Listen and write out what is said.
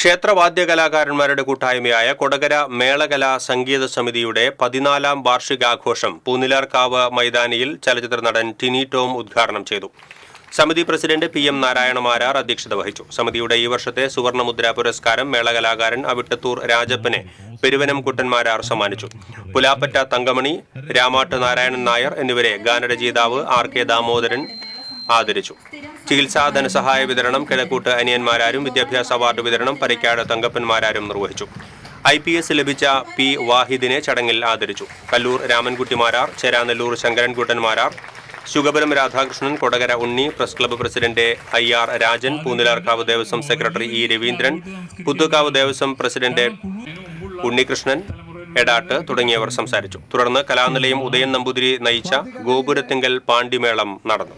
ക്ഷേത്രവാദ്യ കലാകാരന്മാരുടെ കൂട്ടായ്മയായ കൊടകര മേളകലാ സംഗീത സമിതിയുടെ പതിനാലാം വാർഷികാഘോഷം പൂനിലാർക്കാവ് മൈതാനിയിൽ ചലച്ചിത്ര നടൻ ടിനി ടോം ഉദ്ഘാടനം ചെയ്തു. സമിതി president P M Narayana Marar അധ്യക്ഷത വഹിച്ചു. സമിതിയുടെ ഈ വർഷത്തെ സുവർണമുദ്ര പുരസ്കാരം മേളകലാകാരൻ അവിട്ടത്തൂർ രാജപ്പനെ പെരുവനം കുട്ടന്മാരാർ സമ്മാനിച്ചു. പുലാപ്പറ്റ തങ്കമണി രാമാട്ട് നാരായണൻ നായർ എന്നിവരെ ഗാനരചയിതാവ് ആർ കെ ദാമോദരൻ ആദരിച്ചു. ചികിത്സാ ധനസഹായ വിതരണം കിഴക്കൂട്ട് അനിയന്മാരാരും വിദ്യാഭ്യാസ അവാർഡ് വിതരണം പരിക്കാട് തങ്കപ്പന്മാരാരും നിർവഹിച്ചു. ഐ പി എസ് ലഭിച്ച പി വാഹിദിനെ ചടങ്ങിൽ ആദരിച്ചു. Kallur Ramankutty Marar Cheranellur Sankarankutty Marar Sugapuram Radhakrishnan Kodakara Unni press club president I R Rajan Poonthilarkavu Devaswom secretary E Raveendran Puthukkavu Devaswom president Unnikrishnan Edatt തുടങ്ങിയവർ സംസാരിച്ചു. തുടർന്ന് കലാനിലയം ഉദയൻ നമ്പൂതിരി നയിച്ച ഗോപുരത്തിങ്കൽ പാണ്ടിമേളം നടന്നു.